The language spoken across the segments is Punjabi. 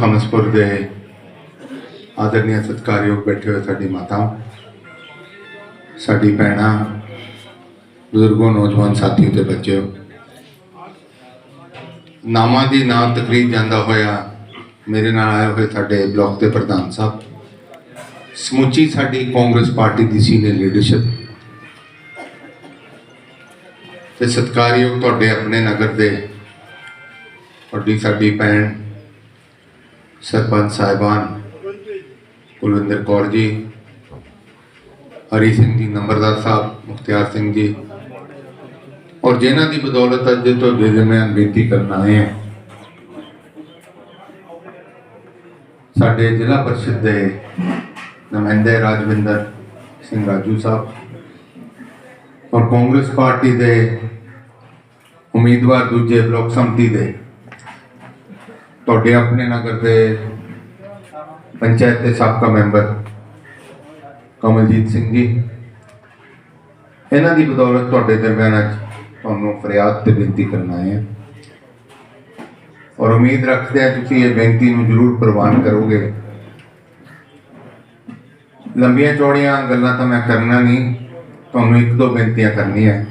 ਥਾਮਸਪੁਰ ਦੇ ਆਦਰਨੀय ਸਤਿਕਾਰਯੋਗ ਬੈਠੇ ਹੋਏ ਸਾਡੀ ਮਾਤਾ ਸਾਡੀ ਭੈਣਾਂ, ਬਜ਼ੁਰਗੋ, ਨੌਜਵਾਨ ਸਾਥੀਓ ਤੇ ਬੱਚਿਓ ਨਾਮਾਂ ਦੀ ਨਾਂ ਤਕਰੀਰ ਜਾਂਦਾ ਹੋਇਆ ਮੇਰੇ ਨਾਲ ਆਏ ਹੋਏ ਸਾਡੇ ਬਲਾਕ ਦੇ ਪ੍ਰਧਾਨ ਸਾਹਿਬ। ਸਮੁੱਚੀ ਸਾਡੀ ਕਾਂਗਰਸ ਪਾਰਟੀ ਦੀ ਸੀਨੀਅਰ ਲੀਡਰਸ਼ਿਪ। ਤੇ ਸਤਿਕਾਰਯੋਗ ਤੁਹਾਡੇ ਆਪਣੇ ਨਗਰ ਦੇ ਵੱਡੀ ਸਾਡੀ ਭੈਣ ਸਰਪੰਚ ਸਾਹਿਬਾਨ ਕੁਲਵਿੰਦਰ ਕੌਰ ਜੀ, ਹਰੀ ਸਿੰਘ ਜੀ, ਨੰਬਰਦਾਰ ਸਾਹਿਬ ਮੁਖਤਿਆਰ ਸਿੰਘ ਜੀ ਔਰ ਜਿਨ੍ਹਾਂ ਦੀ ਬਦੌਲਤ ਅੱਜ ਤੋਂ ਮੈਂ ਬੇਨਤੀ ਕਰਨ ਆਏ ਹਾਂ। ਸਾਡੇ ਜ਼ਿਲ੍ਹਾ ਪਰਿਸ਼ਦ ਦੇ ਨੁਮਾਇੰਦੇ ਰਾਜਵਿੰਦਰ ਸਿੰਘ ਰਾਜੂ ਸਾਹਿਬ ਔਰ ਕਾਂਗਰਸ ਪਾਰਟੀ ਦੇ ਉਮੀਦਵਾਰ ਦੂਜੇ ਬਲਾਕ ਸੰਮਤੀ ਦੇ ਤੁਹਾਡੇ ਆਪਣੇ ਨਗਰ ਦੇ ਪੰਚਾਇਤ ਦੇ ਸਾਬਕਾ ਮੈਂਬਰ ਕਮਲਜੀਤ ਸਿੰਘ ਜੀ। ਇਹਨਾਂ ਦੀ ਬਦੌਲਤ ਤੁਹਾਡੇ ਦਰਮਿਆਨ ਅੱਜ ਤੁਹਾਨੂੰ ਫਰਿਆਦ ਤੇ ਬੇਨਤੀ ਕਰਨ ਆਏ ਹਾਂ। ਔਰ ਉਮੀਦ ਰੱਖਦੇ ਹਾਂ ਤੁਸੀਂ ਇਹ ਬੇਨਤੀ ਨੂੰ ਜ਼ਰੂਰ ਪ੍ਰਵਾਨ ਕਰੋਗੇ। ਲੰਬੀਆਂ ਚੌੜੀਆਂ ਗੱਲਾਂ ਤਾਂ ਮੈਂ ਕਰਨਾ ਨਹੀਂ, ਤੁਹਾਨੂੰ ਇੱਕ ਦੋ ਬੇਨਤੀਆਂ ਕਰਨੀਆਂ।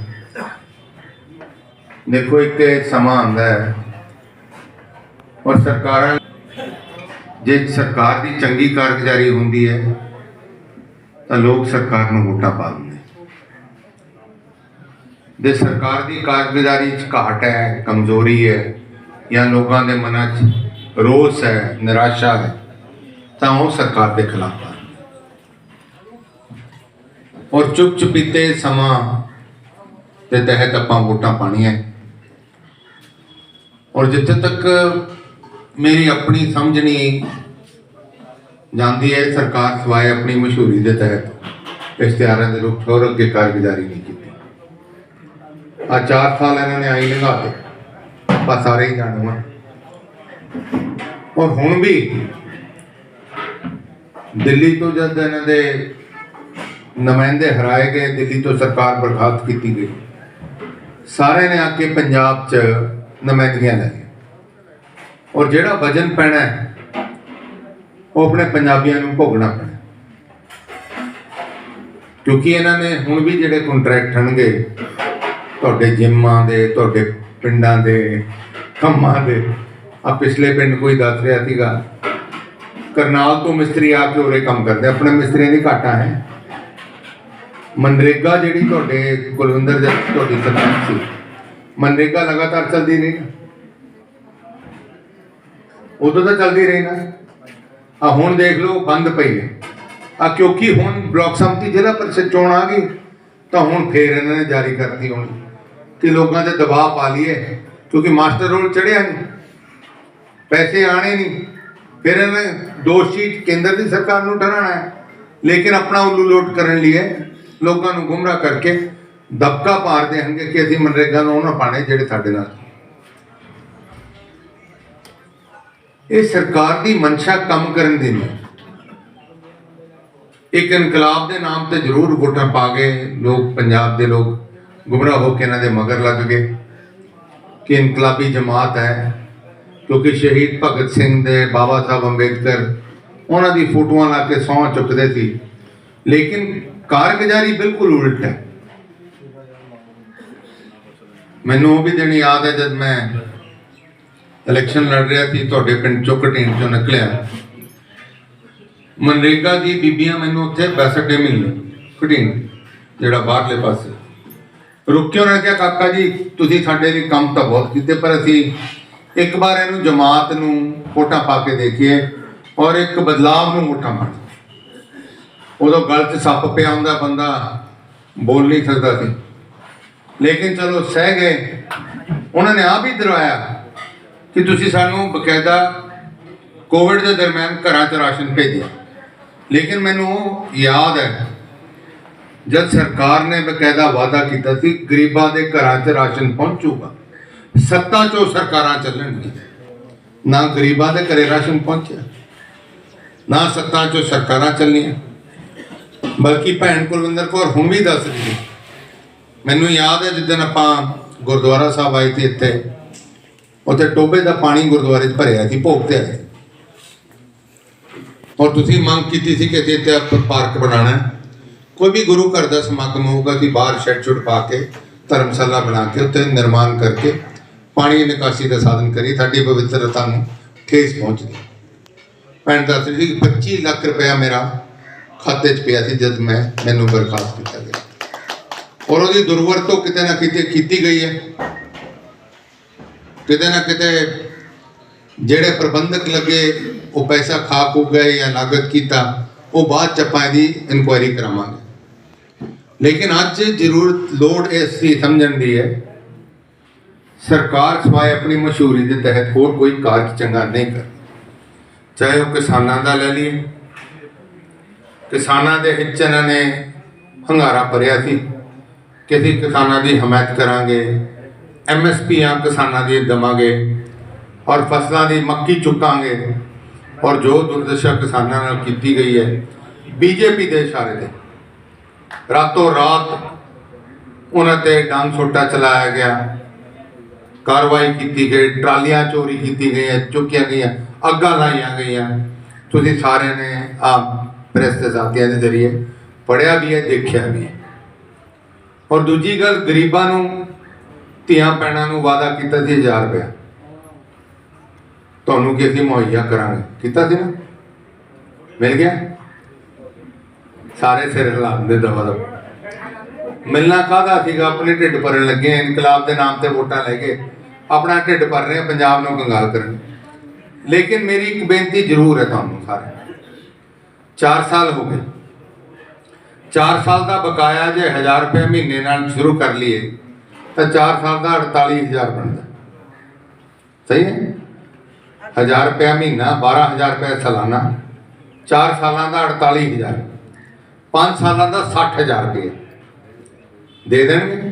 ਦੇਖੋ, ਇੱਕ ਸਮਾਂ ਆਉਂਦਾ ਹੈ ਔਰ ਸਰਕਾਰਾਂ ਜੇ ਸਰਕਾਰ ਦੀ ਚੰਗੀ ਕਾਰਗੁਜ਼ਾਰੀ ਹੁੰਦੀ ਹੈ, ਤਾਂ ਲੋਕ ਸਰਕਾਰ ਨੂੰ ਵੋਟਾਂ ਪਾ ਦਿੰਦੇ ਜੇ ਸਰਕਾਰ ਦੀ ਕਾਰਗੁਜ਼ਾਰੀ 'ਚ ਘਾਟ ਹੈ, ਕਮਜ਼ੋਰੀ ਹੈ, ਜਾਂ ਲੋਕਾਂ ਦੇ ਮਨਾਂ 'ਚ ਰੋਸ ਹੈ, ਨਿਰਾਸ਼ਾ ਹੈ, ਤਾਂ ਉਹ ਸਰਕਾਰ ਦੇ ਖਿਲਾਫ ਆ ਔਰ ਚੁੱਪ ਚੁਪੀਤੇ ਸਮਾਂ ਦੇ ਤਹਿਤ ਆਪਾਂ ਵੋਟਾਂ ਪਾਣੀਆਂ ਔਰ ਜਿੱਥੇ ਤੱਕ ਮੇਰੀ ਆਪਣੀ ਸਮਝ ਨਹੀਂ ਜਾਂਦੀ ਹੈ ਸਰਕਾਰ ਸਵਾਏ ਆਪਣੀ ਮਸ਼ਹੂਰੀ ਦੇ ਤਹਿਤ। ਇਸ਼ਤਿਹਾਰਾਂ ਦੇ ਰੂਪ ਹੋਰ ਅੱਗੇ ਕਾਰਗੁਜ਼ਾਰੀ ਨਹੀਂ ਕੀਤੀ। ਆ ਚਾਰ ਸਾਲ ਇਹਨਾਂ ਨੇ ਆਈ ਲੰਘਾ ਦੇ ਆਪਾਂ ਸਾਰੇ ਹੀ ਜਾਣੂ ਆ। ਔਰ ਹੁਣ ਵੀ ਦਿੱਲੀ ਤੋਂ ਜਦ ਇਹਨਾਂ ਦੇ ਨੁਮਾਇੰਦੇ ਹਰਾਏ ਗਏ, ਦਿੱਲੀ ਤੋਂ ਸਰਕਾਰ ਬਰਖਾਸਤ ਕੀਤੀ ਗਈ, ਸਾਰੇ ਨੇ ਆ ਕੇ ਪੰਜਾਬ 'ਚ ਨੁਮਾਇੰਦਗੀਆਂ ਲੈ ਔਰ ਜਿਹੜਾ ਵਜਨ ਪੈਣਾ ਹੈ, ਉਹ ਆਪਣੇ ਪੰਜਾਬੀਆਂ ਨੂੰ ਭੋਗਣਾ ਪੈਣਾ। ਕਿਉਂਕਿ ਇਹਨਾਂ ਨੇ ਹੁਣ ਵੀ ਜਿਹੜੇ ਕੰਟਰੈਕਟ ਹਨਗੇ ਤੁਹਾਡੇ ਜਿੰਮਾਂ ਦੇ ਤੁਹਾਡੇ ਪਿੰਡਾਂ ਦੇ ਕੰਮਾਂ ਦੇ ਆ ਪਿਛਲੇ ਪਿੰਡ ਕੋਈ ਦੱਸ ਰਿਹਾ ਸੀਗਾ ਕਰਨਾਲ ਤੋਂ ਮਿਸਤਰੀ ਆ ਕੇ ਉਰੇ ਕੰਮ ਕਰਦੇ ਆਪਣੇ ਮਿਸਤਰੀਆਂ ਦੀ ਘਾਟਾ ਹੈ। ਮਨਰੇਗਾ ਜਿਹੜੀ ਤੁਹਾਡੇ ਕੁਲਵਿੰਦਰ ਜੀ ਤੁਹਾਡੀ ਸਰਕਾਰ ਸੀ ਮਨਰੇਗਾ ਲਗਾਤਾਰ ਚੱਲਦੀ ਰਹੀ ਉਦੋਂ ਤਾਂ ਚੱਲਦੀ ਰਹੀ ਨਾ। ਆ ਹੁਣ ਦੇਖ ਲਓ, ਬੰਦ ਪਈ ਹੈ। ਆ ਕਿਉਂਕਿ ਹੁਣ ਬਲਾਕ ਸੰਮਤੀ ਜ਼ਿਲ੍ਹਾ ਪਰਿਸ਼ਦ ਚੋਣ ਆ ਗਈ, ਤਾਂ ਹੁਣ ਫੇਰ ਇਹਨਾਂ ਨੇ ਜਾਰੀ ਕਰਤੀ ਹੋਣੀ ਕਿ ਲੋਕਾਂ ਤੇ ਦਬਾਅ ਪਾ ਲਈਏ, ਕਿਉਂਕਿ ਮਾਸਟਰ ਰੋਲ ਚੜਿਆ ਨਹੀਂ ਪੈਸੇ ਆਣੇ ਨਹੀਂ ਫਿਰ ਇਹਨਾਂ ਨੇ ਦੋਸ਼ੀ ਕੇਂਦਰ ਦੀ ਸਰਕਾਰ ਨੂੰ ਠਹਿਰਾਣਾ ਹੈ। ਲੇਕਿਨ ਆਪਣਾ ਉੱਲੂ ਲੋਟ ਕਰਨ ਲਈ ਲੋਕਾਂ ਨੂੰ ਗੁੰਮਰਾਹ ਕਰਕੇ ਦਬਕਾ ਪਾਰਦੇ ਦੇਣਗੇ ਕਿ ਅਸੀਂ ਮਨਰੇਗਾ ਨੂੰ ਉਹਨਾਂ ਪਾਣੇ ਜਿਹੜੇ ਸਾਡੇ ਨਾਲ। ਇਹ ਸਰਕਾਰ ਦੀ ਮਨਸ਼ਾ ਕੰਮ ਕਰਨ ਦੀ ਨਹੀਂ ਇੱਕ ਇਨਕਲਾਬ ਦੇ ਨਾਮ ਤੇ ਜ਼ਰੂਰ ਵੋਟਾਂ ਪਾ ਕੇ ਲੋਕ, ਪੰਜਾਬ ਦੇ ਲੋਕ ਗੁੰਮਰਾਹ ਹੋ ਕੇ ਇਹਨਾਂ ਦੇ ਮਗਰ ਲੱਗ ਗਏ ਕਿ ਇਨਕਲਾਬੀ ਜਮਾਤ ਹੈ, ਕਿਉਂਕਿ ਸ਼ਹੀਦ ਭਗਤ ਸਿੰਘ ਦੇ ਬਾਬਾ ਸਾਹਿਬ ਅੰਬੇਦਕਰ ਉਹਨਾਂ ਦੀ ਫੋਟੋਆਂ ਲਾ ਕੇ ਸਹੁੰ ਚੁੱਕਦੇ ਸੀ। ਲੇਕਿਨ ਕਾਰਗੁਜ਼ਾਰੀ ਬਿਲਕੁਲ ਉਲਟ ਹੈ। ਮੈਨੂੰ ਉਹ ਵੀ ਦਿਨ ਯਾਦ ਹੈ ਜਦ ਮੈਂ ਇਲੈਕਸ਼ਨ ਲੜ ਰਿਹਾ ਸੀ, ਤੁਹਾਡੇ ਪਿੰਡ ਚੋਂ ਘਟੀਨ ਚੋਂ ਨਿਕਲਿਆ। ਮਨਰੇਗਾ ਦੀ ਬੀਬੀਆਂ ਮੈਨੂੰ ਉੱਥੇ 62 ਮਿਲੀਆਂ ਘਟੀਨ, ਜਿਹੜਾ ਬਾਹਰਲੇ ਪਾਸੇ। ਰੁਕ ਕੇ ਉਹਨਾਂ ਨੇ ਕਿਹਾ ਕਾਕਾ ਜੀ, ਤੁਸੀਂ ਸਾਡੇ ਲਈ ਕੰਮ ਤਾਂ ਬਹੁਤ ਕੀਤੇ, ਪਰ ਅਸੀਂ ਇੱਕ ਵਾਰ ਇਹਨੂੰ ਜਮਾਤ ਨੂੰ ਵੋਟਾਂ ਪਾ ਕੇ ਦੇਖੀਏ ਔਰ ਇੱਕ ਬਦਲਾਵ ਨੂੰ ਵੋਟਾਂ ਪਾਣ ਉਦੋਂ ਗਲ 'ਚ ਸੱਪ ਪਿਆ ਹੁੰਦਾ, ਬੰਦਾ ਬੋਲ ਨਹੀਂ ਸਕਦਾ ਸੀ। ਲੇਕਿਨ ਚਲੋ ਸਹਿ ਗਏ। ਉਹਨਾਂ ਨੇ ਆਪ ਹੀ ਦਰਵਾਇਆ ਕਿ ਤੁਸੀਂ ਸਾਨੂੰ ਬਕਾਇਦਾ ਕੋਵਿਡ ਦੇ ਦਰਮਿਆਨ ਘਰਾਂ 'ਚ ਰਾਸ਼ਨ ਭੇਜਿਆ। ਲੇਕਿਨ ਮੈਨੂੰ ਯਾਦ ਹੈ, ਜਦ ਸਰਕਾਰ ਨੇ ਬਕਾਇਦਾ ਵਾਅਦਾ ਕੀਤਾ ਸੀ, ਗਰੀਬਾਂ ਦੇ ਘਰਾਂ 'ਚ ਰਾਸ਼ਨ ਪਹੁੰਚੂਗਾ। ਸੱਤਾ 'ਚੋਂ ਸਰਕਾਰਾਂ ਚੱਲਣਗੀਆਂ। ਨਾ ਗਰੀਬਾਂ ਦੇ ਘਰੇ ਰਾਸ਼ਨ ਪਹੁੰਚਿਆ, ਨਾ ਸੱਤਾ 'ਚੋਂ ਸਰਕਾਰਾਂ ਚੱਲੀਆਂ ਬਲਕਿ ਭੈਣ ਕੁਲਵਿੰਦਰ ਕੌਰ ਹੁਣ ਵੀ ਦੱਸ ਰਹੀ ਮੈਨੂੰ ਯਾਦ ਹੈ ਜਿੱਦਣ ਆਪਾਂ ਗੁਰਦੁਆਰਾ ਸਾਹਿਬ ਆਏ ਸੀ ਇੱਥੇ ਉੱਥੇ ਟੋਬੇ ਦਾ ਪਾਣੀ ਗੁਰਦੁਆਰੇ 'ਚ ਭਰਿਆ ਸੀ, ਭੋਗ ਤੇ ਆਏ। ਔਰ ਤੁਸੀਂ ਮੰਗ ਕੀਤੀ ਸੀ ਕਿ ਅਸੀਂ ਇੱਥੇ ਆਪਾਂ ਪਾਰਕ ਬਣਾਉਣਾ ਕੋਈ ਵੀ ਗੁਰੂ ਘਰ ਦਾ ਸਮਾਗਮ ਹੋਊਗਾ ਕਿ ਬਾਹਰ ਸ਼ੈੱਡ ਸ਼ੁੱਡ ਪਾ ਕੇ ਧਰਮਸ਼ਾਲਾ ਬਣਾ ਕੇ ਉੱਤੇ ਨਿਰਮਾਣ ਕਰਕੇ ਪਾਣੀ ਦੀ ਨਿਕਾਸੀ ਦਾ ਸਾਧਨ ਕਰੀ, ਸਾਡੀ ਪਵਿੱਤਰਤਾ ਨੂੰ ਠੇਸ ਪਹੁੰਚਦੀ। ਭੈਣ ਦੱਸ ਰਹੀ ਸੀ ਕਿ 25 ਲੱਖ ਰੁਪਇਆ ਮੇਰਾ ਖਾਤੇ 'ਚ ਪਿਆ ਸੀ ਜਦ ਮੈਂ, ਮੈਨੂੰ ਬਰਖਾਸਤ ਕੀਤਾ ਗਿਆ। ਔਰ ਉਹਦੀ ਦੁਰਵਰਤੋਂ ਕਿਤੇ ਨਾ ਕਿਤੇ ਕੀਤੀ ਗਈ ਹੈ। ਕਿਤੇ ਨਾ ਕਿਤੇ ਜਿਹੜੇ ਪ੍ਰਬੰਧਕ ਲੱਗੇ, ਉਹ ਪੈਸਾ ਖਾ ਖੂ ਗਏ ਜਾਂ ਲਾਗਤ ਕੀਤਾ, ਉਹ ਬਾਅਦ ਚ ਆਪਾਂ ਇਹਦੀ ਇਨਕੁਆਇਰੀ ਕਰਾਵਾਂਗੇ। ਲੇਕਿਨ ਅੱਜ ਜ਼ਰੂਰਤ ਲੋੜ ਇਸ ਦੀ ਸਮਝਣ ਦੀ ਹੈ, ਸਰਕਾਰ ਸਵਾਏ ਆਪਣੀ ਮਸ਼ਹੂਰੀ ਦੇ ਤਹਿਤ ਹੋਰ ਕੋਈ ਕਾਰਜ ਚੰਗਾ ਨਹੀਂ ਕਰ ਚਾਹੇ ਉਹ ਕਿਸਾਨਾਂ ਦਾ ਲੈ ਲਈਏ, ਕਿਸਾਨਾਂ ਦੇ ਹਿੱਤ ਇਹਨਾਂ ਨੇ ਹੰਗਾਰਾ ਭਰਿਆ ਸੀ, ਕਿ ਅਸੀਂ ਕਿਸਾਨਾਂ ਦੀ ਹਮਾਇਤ ਕਰਾਂਗੇ ਐਮਐਸਪੀਆਂ ਕਿਸਾਨਾਂ ਦੀ ਦਵਾਂਗੇ ਔਰ ਫਸਲਾਂ ਦੀ ਮੱਕੀ ਚੁੱਕਾਂਗੇ। ਔਰ ਜੋ ਦੁਰਦਸ਼ਾ ਕਿਸਾਨਾਂ ਨਾਲ ਕੀਤੀ ਗਈ ਹੈ ਬੀਜੇਪੀ ਦੇ ਇਸ਼ਾਰੇ ਤੇ। ਰਾਤੋਂ ਰਾਤ ਉਹਨਾਂ ਤੇ ਡਾਂਗ ਸੋਟਾ ਚਲਾਇਆ ਗਿਆ। ਕਾਰਵਾਈ ਕੀਤੀ ਗਈ, ਟਰਾਲੀਆਂ ਚੋਰੀ ਕੀਤੀ ਗਈਆਂ, ਚੁੱਕੀਆਂ ਗਈਆਂ, ਅੱਗਾਂ ਲਾਈਆਂ ਗਈਆਂ। ਤੁਸੀਂ ਸਾਰਿਆਂ ਨੇ ਆ ਪ੍ਰੈਸ ਦੇ ਸਾਥੀਆਂ ਦੇ ਜ਼ਰੀਏ ਪੜਿਆ ਵੀ ਹੈ, ਦੇਖਿਆ ਵੀ ਹੈ। ਔਰ ਦੂਜੀ ਗੱਲ, ਗਰੀਬਾਂ ਨੂੰ ਧੀਆਂ ਪੈਣਾ ਨੂੰ ਵਾਅਦਾ ਕੀਤਾ ਸੀ 1000 ਰੁਪਇਆ। ਤੁਹਾਨੂੰ ਕੀ ਅਸੀਂ ਮੁਹੱਈਆ ਕਰਾਂਗੇ? ਕੀਤਾ ਸੀ ਨਾ? ਮਿਲ ਗਿਆ? ਸਾਰੇ ਸਿਰ ਹਿਲਾਉਂਦੇ ਦਵਾ ਦਵਾ। ਮਿਲਣਾ ਕਾਹਦਾ ਸੀਗਾ? ਆਪਣੇ ਢਿੱਡ ਭਰਨ ਲੱਗੇ ਇਨਕਲਾਬ ਦੇ ਨਾਮ ਤੇ ਵੋਟਾਂ ਲੈ ਕੇ। ਆਪਣਾ ਢਿੱਡ ਭਰ ਰਹੇ ਪੰਜਾਬ ਨੂੰ ਕੰਗਾਲ ਕਰਨ ਲੇਕਿਨ ਮੇਰੀ ਇੱਕ ਬੇਨਤੀ ਜ਼ਰੂਰ ਹੈ ਤੁਹਾਨੂੰ ਸਾਰੇ 4 ਸਾਲ ਹੋ ਗਏ। 4 ਸਾਲ ਦਾ ਬਕਾਇਆ ਜੇ 1000 ਰੁਪਏ ਮਹੀਨੇ ਨਾਲ ਸ਼ੁਰੂ ਕਰ ਲਈਏ ਤਾਂ 4 ਸਾਲ ਦਾ 48000 ਬਣਦਾ। ਸਹੀ ਹੈ? 1000 ਰੁਪਏ ਮਹੀਨਾ 12000 ਰੁਪਏ ਸਾਲਾਨਾ। 4 ਸਾਲਾਂ ਦਾ 48000 5 ਸਾਲਾਂ ਦਾ 60000 ਰੁਪਏ ਦੇ ਦੇਣਗੇ?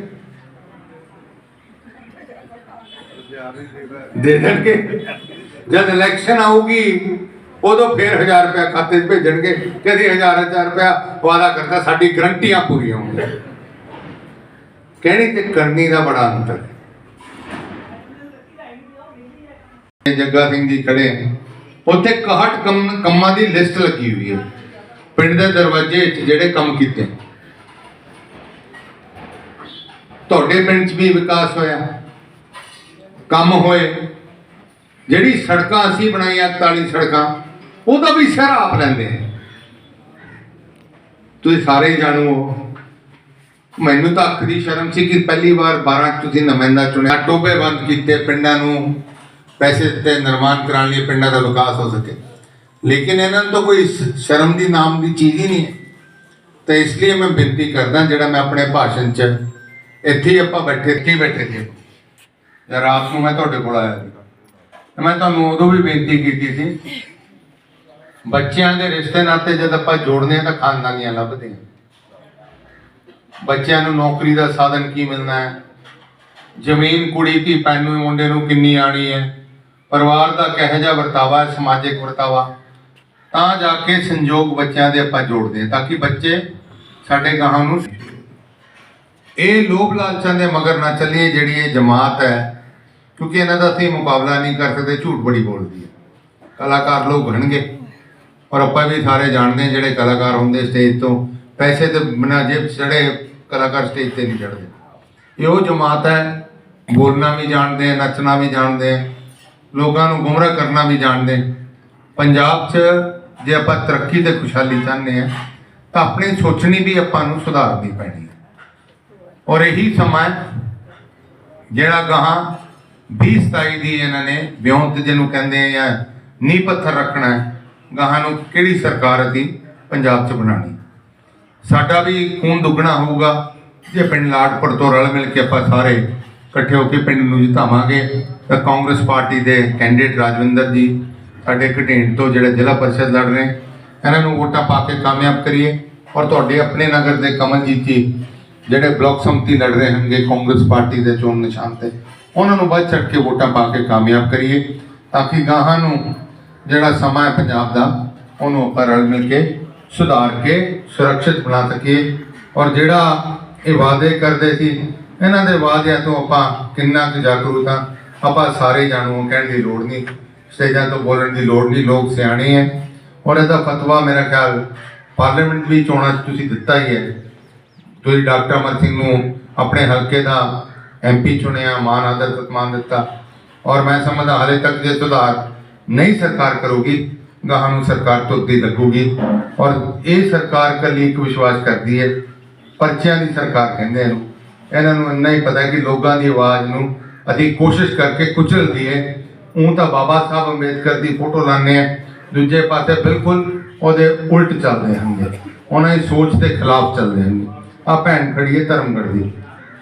ਦੇ ਦੇਣਗੇ? ਜਦ ਇਲੈਕਸ਼ਨ ਆਊਗੀ, ਉਦੋਂ ਫਿਰ 1000 ਰੁਪਏ ਖਾਤੇ 'ਚ ਭੇਜਣਗੇ। ਕਿ ਅਸੀਂ 1000 1000 ਰੁਪਏ ਵਾਅਦਾ ਕਰਦਾ, ਸਾਡੀ ਗਰੰਟੀਆਂ ਪੂਰੀਆਂ ਹੋਣਗੀਆਂ। ਕਹਿਣੀ ਤੇ ਕਰਨੀ ਦਾ ਬੜਾ ਅੰਤਰ ਹੈ। ਜੱਗਾ ਸਿੰਘ ਜੀ ਖੜੇ ਉੱਥੇ 61 ਕੰਮਾਂ ਦੀ ਲਿਸਟ ਲੱਗੀ ਹੋਈ ਹੈ। ਪਿੰਡ ਦੇ ਦਰਵਾਜ਼ੇ 'ਚ ਜਿਹੜੇ ਕੰਮ ਕੀਤੇ। ਤੁਹਾਡੇ ਪਿੰਡ 'ਚ ਵੀ ਵਿਕਾਸ ਹੋਇਆ। ਕੰਮ ਹੋਏ। ਜਿਹੜੀ ਸੜਕਾਂ ਅਸੀਂ ਬਣਾਈਆਂ 41 ਸੜਕਾਂ, ਉਹਦਾ ਵੀ ਸਿਰ ਆਪ ਲੈਂਦੇ ਤੁਸੀਂ ਸਾਰੇ ਜਾਣੂ ਹੋ। ਮੈਨੂੰ ਤਾਂ ਅੱਖ ਦੀ ਸ਼ਰਮ ਸੀ ਕਿ ਪਹਿਲੀ ਵਾਰ 12 'ਚ ਤੁਸੀਂ ਨੁਮਾਇੰਦਾ ਚੁਣਿਆ। ਟੋਬੇ ਬੰਦ ਕੀਤੇ ਪਿੰਡਾਂ ਨੂੰ, ਪੈਸੇ ਦਿੱਤੇ, ਨਿਰਮਾਣ ਕਰਾਉਣ ਲਈ ਪਿੰਡਾਂ ਦਾ ਵਿਕਾਸ ਹੋ ਸਕੇ। ਲੇਕਿਨ ਇਹਨਾਂ ਨੂੰ ਤਾਂ ਕੋਈ ਸ਼ਰਮ ਦੀ, ਨਾਮ ਦੀ ਚੀਜ਼ ਹੀ ਨਹੀਂ ਹੈ। ਤਾਂ ਇਸ ਲਈ ਮੈਂ ਬੇਨਤੀ ਕਰਦਾ ਜਿਹੜਾ ਮੈਂ ਆਪਣੇ ਭਾਸ਼ਣ 'ਚ ਇੱਥੇ ਹੀ ਆਪਾਂ ਬੈਠੇ, ਇੱਥੇ ਹੀ ਬੈਠੇ ਸੀ। ਜਾਂ ਰਾਤ ਨੂੰ ਮੈਂ ਤੁਹਾਡੇ ਕੋਲ ਆਇਆ ਸੀ। ਮੈਂ ਤੁਹਾਨੂੰ ਉਦੋਂ ਵੀ ਬੇਨਤੀ ਕੀਤੀ ਸੀ। ਬੱਚਿਆਂ ਦੇ ਰਿਸ਼ਤੇ ਨਾਤੇ ਜਦ ਆਪਾਂ ਜੋੜਦੇ ਹਾਂ ਤਾਂ ਖਾਨਦਾਨੀਆਂ ਲੱਭਦੇ ਹਾਂ। ਬੱਚਿਆਂ ਨੂੰ ਨੌਕਰੀ ਦਾ ਸਾਧਨ ਕੀ ਮਿਲਣਾ ਹੈ? ਜ਼ਮੀਨ, ਕੁੜੀ, ਧੀ, ਭੈਣ ਨੂੰ, ਮੁੰਡੇ ਨੂੰ ਕਿੰਨੀ ਆਣੀ ਹੈ? ਪਰਿਵਾਰ ਦਾ ਕਿਹੋ ਜਿਹਾ ਵਰਤਾਵਾ ਹੈ? ਸਮਾਜਿਕ ਵਰਤਾਵਾ? ਤਾਂ ਜਾ ਕੇ ਸੰਯੋਗ ਬੱਚਿਆਂ ਦੇ ਆਪਾਂ ਜੋੜਦੇ ਹਾਂ, ਤਾਂ ਕਿ ਬੱਚੇ ਸਾਡੇ ਗਾਹਾਂ ਨੂੰ ਇਹ ਲੋਭ ਲਾਲਚਾਂ ਦੇ ਮਗਰ ਨਾ ਚੱਲੀਏ ਜਿਹੜੀ ਇਹ ਜਮਾਤ ਹੈ, ਕਿਉਂਕਿ ਇਹਨਾਂ ਦਾ ਅਸੀਂ ਮੁਕਾਬਲਾ ਨਹੀਂ ਕਰ ਸਕਦੇ, ਝੂਠ ਬੜੀ ਬੋਲਦੀ ਹੈ। ਕਲਾਕਾਰ ਲੋਕ ਬਣਨਗੇ ਔਰ ਆਪਾਂ ਵੀ ਸਾਰੇ ਜਾਣਦੇ ਜਿਹੜੇ ਕਲਾਕਾਰ ਹੁੰਦੇ ਸਟੇਜ ਤੋਂ। ਪੈਸੇ ਤੇ ਬਿਨਾਂ ਜੇਬ 'ਚ ਚੜੇ ਕਲਾਕਾਰ ਸਟੇਜ ਤੇ ਨਹੀਂ ਚੜਦੇ ਇਹ ਉਹ ਜਮਾਤ ਹੈ, ਬੋਲਣਾ ਵੀ ਜਾਣਦੇ ਆ, ਨੱਚਣਾ ਵੀ ਜਾਣਦੇ ਆ, ਲੋਕਾਂ ਨੂੰ ਗੁੰਮਰਾਹ ਕਰਨਾ ਵੀ ਜਾਣਦੇ ਪੰਜਾਬ 'ਚ ਜੇ ਆਪਾਂ ਤਰੱਕੀ ਤੇ ਖੁਸ਼ਹਾਲੀ ਚਾਹੁੰਦੇ ਆ, ਤਾਂ ਆਪਣੀ ਸੋਚਣੀ ਵੀ ਆਪਾਂ ਨੂੰ ਸੁਧਾਰਨੀ ਪੈਣੀ ਹੈ। ਔਰ ਇਹੀ ਸਮਾਂ ਹੈ, ਜਿਹੜਾ ਗਾਹਾਂ 20 27 ਦੀ ਇਹਨਾਂ ਨੇ ਵਿਉਂਤ ਜਿਹਨੂੰ ਕਹਿੰਦੇ ਆ ਜਾਂ ਨੀਂਹ ਪੱਥਰ ਰੱਖਣਾ ਗਾਹਾਂ ਨੂੰ ਕਿਹੜੀ ਸਰਕਾਰ ਅਸੀਂ ਪੰਜਾਬ 'ਚ ਬਣਾਣੀ ਸਾਡਾ ਵੀ ਖੂਨ ਦੁੱਗਣਾ ਹੋਊਗਾ। ਜੇ ਪਿੰਡ ਲਾਟਪੁਰ ਤੋਂ ਰਲ ਮਿਲ ਕੇ ਆਪਾਂ ਸਾਰੇ ਇਕੱਠੇ ਹੋ ਕੇ ਪਿੰਡ ਨੂੰ ਜਿਤਾਵਾਂਗੇ, ਤਾਂ ਕਾਂਗਰਸ ਪਾਰਟੀ ਦੇ ਕੈਂਡੀਡੇਟ ਰਾਜਵਿੰਦਰ ਜੀ, ਸਾਡੇ ਘਟੇਣ ਤੋਂ ਜਿਹੜੇ ਜ਼ਿਲ੍ਹਾ ਪਰਿਸ਼ਦ ਲੜ ਰਹੇ ਇਹਨਾਂ ਨੂੰ ਵੋਟਾਂ ਪਾ ਕੇ ਕਾਮਯਾਬ ਕਰੀਏ ਔਰ ਤੁਹਾਡੇ ਆਪਣੇ ਨਗਰ ਦੇ ਕਮਲਜੀਤ ਜੀ, ਜਿਹੜੇ ਬਲਾਕ ਸੰਮਤੀ ਲੜ ਰਹੇ ਹਨਗੇ ਕਾਂਗਰਸ ਪਾਰਟੀ ਦੇ ਚੋਣ ਨਿਸ਼ਾਨ ਤੇ, ਉਹਨਾਂ ਨੂੰ ਵੱਧ ਚੜ ਕੇ ਵੋਟਾਂ ਪਾ ਕੇ ਕਾਮਯਾਬ ਕਰੀਏ, ਤਾਂ ਕਿ ਗਾਹਾਂ ਨੂੰ ਜਿਹੜਾ ਸਮਾਂ ਹੈ ਪੰਜਾਬ ਦਾ, ਉਹਨੂੰ ਆਪਾਂ ਰਲ ਮਿਲ ਕੇ ਸੁਧਾਰ ਕੇ, ਸੁਰੱਖਿਅਤ ਬਣਾ ਸਕੀਏ। ਔਰ ਜਿਹੜਾ ਇਹ ਵਾਅਦੇ ਕਰਦੇ ਸੀ, ਇਹਨਾਂ ਦੇ ਵਾਅਦਿਆਂ ਤੋਂ ਆਪਾਂ ਕਿੰਨਾ ਕੁ ਜਾਗਰੂਕ ਹਾਂ। ਆਪਾਂ ਸਾਰੇ ਜਾਣੂ ਕਹਿਣ ਦੀ ਲੋੜ ਨਹੀਂ। ਸਟੇਜਾਂ ਤੋਂ ਬੋਲਣ ਦੀ ਲੋੜ ਨਹੀਂ, ਲੋਕ ਸਿਆਣੇ ਹੈ। ਔਰ ਇਹਦਾ ਫਤਵਾ ਮੇਰਾ ਖਿਆਲ ਪਾਰਲੀਮੈਂਟ ਵੀ ਚੋਣਾਂ 'ਚ ਤੁਸੀਂ ਦਿੱਤਾ ਹੀ ਹੈ। ਤੁਸੀਂ ਡਾਕਟਰ ਅਮਰ ਸਿੰਘ ਨੂੰ ਆਪਣੇ ਹਲਕੇ ਦਾ ਐਮਪੀ ਚੁਣਿਆ, ਮਾਨ ਆਦਰ ਸਤਿਮਾਨ ਦਿੱਤਾ। ਔਰ ਮੈਂ ਸਮਝਦਾ ਹਾਲੇ ਤੱਕ ਜੇ ਸੁਧਾਰ ਨਹੀਂ ਸਰਕਾਰ ਕਰੂਗੀ ਗਾਹਾਂ ਨੂੰ ਸਰਕਾਰ ਤੋਂ ਅੱਗੇ ਲੱਗੂਗੀ। ਔਰ ਇਹ ਸਰਕਾਰ ਕੱਲੀ ਇੱਕ ਵਿਸ਼ਵਾਸ ਕਰਦੀ ਹੈ, ਪਰਚਿਆਂ ਦੀ ਸਰਕਾਰ ਕਹਿੰਦੇ ਹਨ ਇਹਨਾਂ। ਨੂੰ ਇੰਨਾ ਹੀ ਪਤਾ ਕਿ ਲੋਕਾਂ ਦੀ ਆਵਾਜ਼ ਨੂੰ ਅਸੀਂ ਕੋਸ਼ਿਸ਼ ਕਰਕੇ ਕੁਚਲਦੀ ਹੈ ਉਹ ਤਾਂ ਬਾਬਾ ਸਾਹਿਬ ਅੰਬੇਦਕਰ ਦੀ ਫੋਟੋ ਲਾਉਂਦੇ ਆ, ਦੂਜੇ ਪਾਸੇ ਬਿਲਕੁਲ ਉਹਦੇ ਉਲਟ ਚੱਲਦੇ ਹਨ ਉਹਨਾਂ ਦੀ ਸੋਚ ਦੇ ਖਿਲਾਫ ਚੱਲਦੇ ਹਨ ਆ ਭੈਣ ਖੜੀ ਹੈ ਧਰਮਗੜ੍ਹ ਦੀ,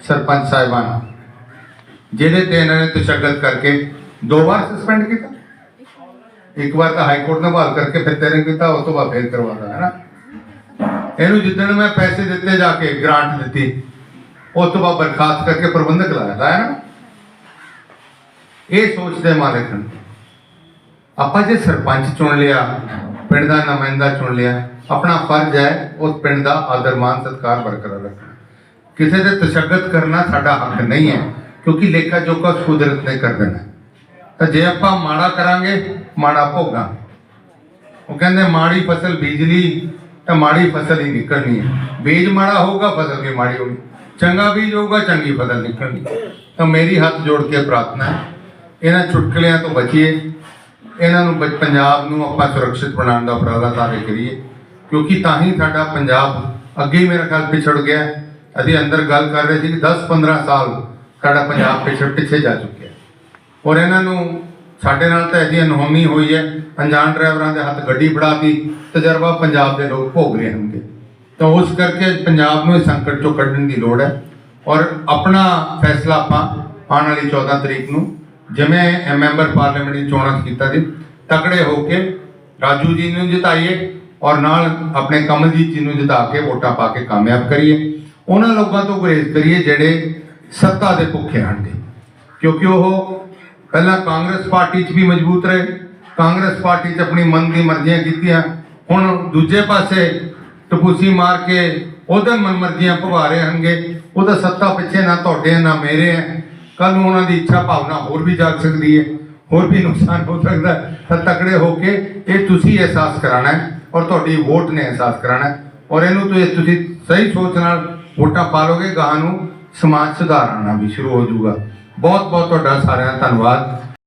ਸਰਪੰਚ ਸਾਹਿਬਾਨ। ਜਿਹਦੇ ਤੇ ਇਹਨਾਂ ਨੇ ਤਸ਼ੱਦਦ ਕਰਕੇ ਦੋ ਵਾਰ ਸਸਪੈਂਡ ਕੀਤਾ। ਇੱਕ ਵਾਰ ਤਾਂ ਹਾਈ ਕੋਰਟ ਨੇ ਬਹਾਲ ਕਰਕੇ ਫਿਰ ਤੇਰੇ ਕੀਤਾ ਉਸ ਤੋਂ ਬਾਅਦ ਫੇਰ ਕਰਵਾਦਾ ਹੈ ਨਾ? ਇਹਨੂੰ ਜਿੱਦਣ ਮੈਂ ਪੈਸੇ ਦਿੱਤੇ ਜਾ ਕੇ ਗ੍ਰਾਂਟ ਦਿੱਤੀ, ਉਸ ਤੋਂ ਬਾਅਦ ਬਰਖਾਸਤ ਕਰਕੇ ਪ੍ਰਬੰਧਕ ਲਾਇਆ ਹੈ ਨਾ? ਇਹ ਸੋਚਦੇ ਮਾਲਕ ਹਨ ਆਪਾਂ ਜੇ ਸਰਪੰਚ ਚੁਣ ਲਿਆ, ਪਿੰਡ ਦਾ ਨੁਮਾਇੰਦਾ ਚੁਣ ਲਿਆ, ਆਪਣਾ ਫਰਜ਼ ਹੈ ਉਸ ਪਿੰਡ ਦਾ ਆਦਰ, ਮਾਨ, ਸਤਿਕਾਰ ਬਰਕਰਾਰ ਰੱਖਣਾ। ਕਿਸੇ ਦੇ ਤਸ਼ੱਦਦ ਕਰਨਾ ਸਾਡਾ ਹੱਕ ਨਹੀਂ ਹੈ, ਕਿਉਂਕਿ ਲੇਖਾ ਜੋਖਾ ਕੁਦਰਤ ਨੇ ਕਰ ਦੇਣਾ। ਤਾਂ ਜੇ ਆਪਾਂ ਮਾੜਾ ਕਰਾਂਗੇ ਮਾੜਾ ਭੋਗਾਂ ਉਹ ਕਹਿੰਦੇ ਮਾੜੀ ਫਸਲ ਬੀਜ ਲਈ ਤਾਂ ਮਾੜੀ ਫਸਲ ਹੀ ਨਿਕਲਣੀ ਹੈ ਬੀਜ ਮਾੜਾ ਹੋਊਗਾ ਫਸਲ ਵੀ ਮਾੜੀ ਹੋਣੀ ਚੰਗਾ ਬੀਜ ਹੋਊਗਾ ਚੰਗੀ ਫਸਲ ਨਿਕਲਣੀ ਤਾਂ ਮੇਰੀ ਹੱਥ ਜੋੜ ਕੇ ਪ੍ਰਾਰਥਨਾ ਹੈ ਇਹਨਾਂ ਚੁਟਕਲਿਆਂ ਤੋਂ ਬਚੀਏ ਇਹਨਾਂ ਨੂੰ ਬ- ਪੰਜਾਬ ਨੂੰ ਆਪਾਂ ਸੁਰੱਖਿਅਤ ਬਣਾਉਣ ਦਾ ਉਪਰਾਲਾ ਸਾਰੇ ਕਰੀਏ ਕਿਉਂਕਿ ਤਾਂ ਹੀ ਸਾਡਾ ਪੰਜਾਬ ਅੱਗੇ ਹੀ ਮੇਰਾ ਖਿਆਲ ਪਿਛੜ ਗਿਆ ਅਸੀਂ ਅੰਦਰ ਗੱਲ ਕਰ ਰਹੇ ਸੀ ਕਿ 10-15 ਸਾਲ ਸਾਡਾ ਪੰਜਾਬ ਪਿਛੜ ਪਿੱਛੇ ਜਾ ਚੁੱਕਿਆ ਔਰ ਇਹਨਾਂ ਨੂੰ ਸਾਡੇ ਨਾਲ ਤਾਂ ਇਹਦੀ ਅਨਹੋਮੀ ਹੋਈ ਹੈ, ਅਣਜਾਣ ਡਰਾਈਵਰਾਂ ਦੇ ਹੱਥ ਗੱਡੀ ਫੜਾਤੀ, ਤਜਰਬਾ ਪੰਜਾਬ ਦੇ ਲੋਕ ਭੋਗ ਰਹੇ ਹੋਣਗੇ। ਤਾਂ ਉਸ ਕਰਕੇ ਪੰਜਾਬ ਨੂੰ ਇਸ ਸੰਕਟ ਚੋਂ ਕੱਢਣ ਦੀ ਲੋੜ ਹੈ ਔਰ ਆਪਣਾ ਫੈਸਲਾ ਆਪਾਂ ਆਉਣ ਵਾਲੀ 14 ਤਰੀਕ ਨੂੰ ਜਿਵੇਂ ਮੈਂਬਰ ਪਾਰਲੀਮੈਂਟ ਦੀ ਚੋਣਾਂ ਕੀਤਾ ਸੀ, ਤਕੜੇ ਹੋ ਕੇ ਰਾਜੂ ਜੀ ਨੂੰ ਜਿਤਾਈਏ ਔਰ ਨਾਲ ਆਪਣੇ ਕਮਲਜੀਤ ਜੀ ਨੂੰ ਜਿਤਾ ਕੇ ਵੋਟਾਂ ਪਾ ਕੇ ਕਾਮਯਾਬ ਕਰੀਏ। ਉਹਨਾਂ ਲੋਕਾਂ ਤੋਂ ਗੁਰੇਜ਼ ਕਰੀਏ ਜਿਹੜੇ ਸੱਤਾ ਦੇ ਭੁੱਖੇ ਹਨਗੇ ਕਿਉਂਕਿ ਉਹ ਪਹਿਲਾਂ ਕਾਂਗਰਸ ਪਾਰਟੀ 'ਚ ਵੀ ਮਜ਼ਬੂਤ ਰਹੇ, ਕਾਂਗਰਸ ਪਾਰਟੀ 'ਚ ਆਪਣੀ ਮਨ ਦੀ ਮਰਜ਼ੀਆਂ ਕੀਤੀਆਂ। ਹੁਣ ਦੂਜੇ ਪਾਸੇ ਟਪੂਸੀ ਮਾਰ ਕੇ ਉਹਦੇ ਮਨ ਮਰਜ਼ੀਆਂ ਭਵਾ ਰਹੇ ਹਨਗੇ ਉਹਦਾ ਸੱਤਾ ਪਿੱਛੇ ਨਾ ਤੁਹਾਡੇ, ਨਾ ਮੇਰੇ ਹੈ। ਕੱਲ ਨੂੰ ਉਹਨਾਂ ਦੀ ਇੱਛਾ ਭਾਵਨਾ ਹੋਰ ਵੀ ਜਾਗ ਸਕਦੀ ਹੈ, ਹੋਰ ਵੀ ਨੁਕਸਾਨ ਹੋ ਸਕਦਾ ਤਾਂ ਤਕੜੇ ਹੋ ਕੇ ਇਹ ਤੁਸੀਂ ਅਹਿਸਾਸ ਕਰਾਣਾ ਹੈ ਔਰ ਤੁਹਾਡੀ ਵੋਟ ਨੇ ਅਹਿਸਾਸ ਕਰਾਣਾ ਹੈ। ਔਰ ਇਹਨੂੰ ਤੁਸੀਂ ਸਹੀ ਸੋਚ ਨਾਲ ਵੋਟਾਂ ਪਾ ਲੋਗੇ ਗਾਹਾਂ ਨੂੰ ਸਮਾਜ ਸੁਧਾਰ ਆਉਣਾ ਵੀ ਸ਼ੁਰੂ ਹੋ ਜਾਊਗਾ। ਬਹੁਤ ਬਹੁਤ ਤੁਹਾਡਾ ਸਾਰਿਆਂ ਦਾ ਧੰਨਵਾਦ।